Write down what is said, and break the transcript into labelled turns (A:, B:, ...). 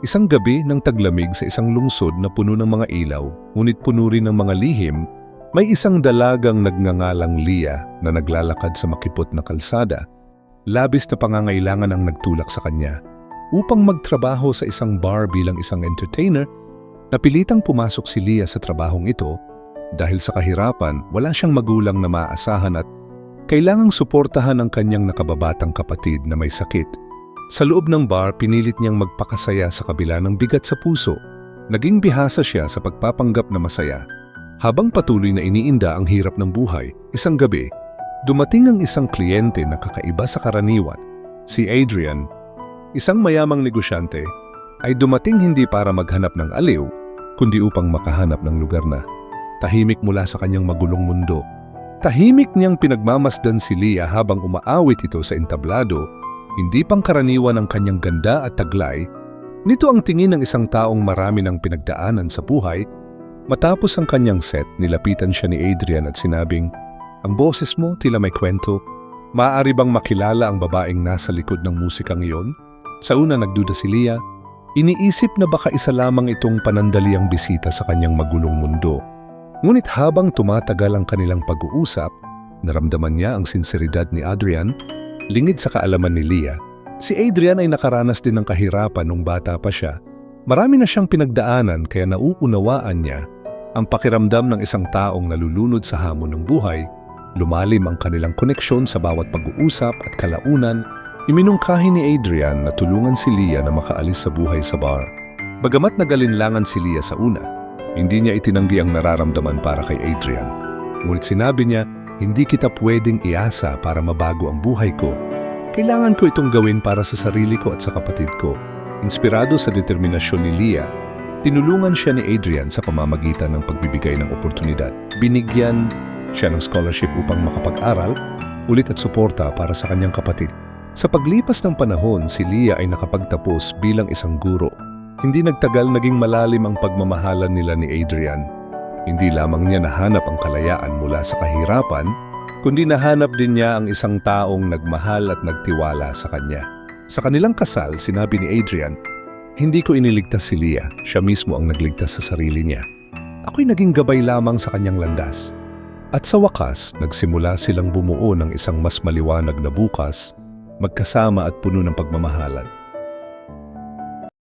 A: Isang gabi ng taglamig sa isang lungsod na puno ng mga ilaw, ngunit puno rin ng mga lihim, may isang dalagang nagngangalang Lia na naglalakad sa makipot na kalsada. Labis na pangangailangan ang nagtulak sa kanya. Upang magtrabaho sa isang bar bilang isang entertainer, napilitang pumasok si Lia sa trabahong ito dahil sa kahirapan, wala siyang magulang na maaasahan at kailangang suportahan ang kanyang nakababatang kapatid na may sakit. Sa loob ng bar, pinilit niyang magpakasaya sa kabila ng bigat sa puso. Naging bihasa siya sa pagpapanggap na masaya. Habang patuloy na iniinda ang hirap ng buhay, isang gabi, dumating ang isang kliyente na kakaiba sa karaniwan. Si Adrian, isang mayamang negosyante, ay dumating hindi para maghanap ng aliw, kundi upang makahanap ng lugar na tahimik mula sa kanyang magulong mundo. Tahimik niyang pinagmamasdan si Leah habang umaawit ito sa entablado hindi pangkaraniwan ang kanyang ganda at taglay, nito ang tingin ng isang taong marami ng pinagdaanan sa buhay. Matapos ang kanyang set, nilapitan siya ni Adrian at sinabing, Ang boses mo tila may kwento. Maaari bang makilala ang babaeng nasa likod ng musikang iyon? Sa una nagduda si Leah, iniisip na baka isa lamang itong panandaliang bisita sa kanyang magulong mundo. Ngunit habang tumatagal ang kanilang pag-uusap, naramdaman niya ang sinseridad ni Adrian Lingid sa kaalaman ni Leah, si Adrian ay nakaranas din ng kahirapan nung bata pa siya. Marami na siyang pinagdaanan kaya nauunawaan niya ang pakiramdam ng isang taong nalulunod sa hamon ng buhay. Lumalim ang kanilang koneksyon sa bawat pag-uusap at kalaunan, iminungkahi ni Adrian na tulungan si Leah na makaalis sa buhay sa bar. Bagamat nagalinlangan si Leah sa una, hindi niya itinanggi ang nararamdaman para kay Adrian. Ngunit sinabi niya hindi kita pwedeng iasa para mabago ang buhay ko. Kailangan ko itong gawin para sa sarili ko at sa kapatid ko. Inspirado sa determinasyon ni Leah, tinulungan siya ni Adrian sa pamamagitan ng pagbibigay ng oportunidad. Binigyan siya ng scholarship upang makapag-aral, ulit at suporta para sa kanyang kapatid. Sa paglipas ng panahon, si Leah ay nakapagtapos bilang isang guro. Hindi nagtagal naging malalim ang pagmamahalan nila ni Adrian hindi lamang niya nahanap ang kalayaan mula sa kahirapan, kundi nahanap din niya ang isang taong nagmahal at nagtiwala sa kanya. Sa kanilang kasal, sinabi ni Adrian, Hindi ko iniligtas si Leah, siya mismo ang nagligtas sa sarili niya. Ako'y naging gabay lamang sa kanyang landas. At sa wakas, nagsimula silang bumuo ng isang mas maliwanag na bukas, magkasama at puno ng pagmamahalan.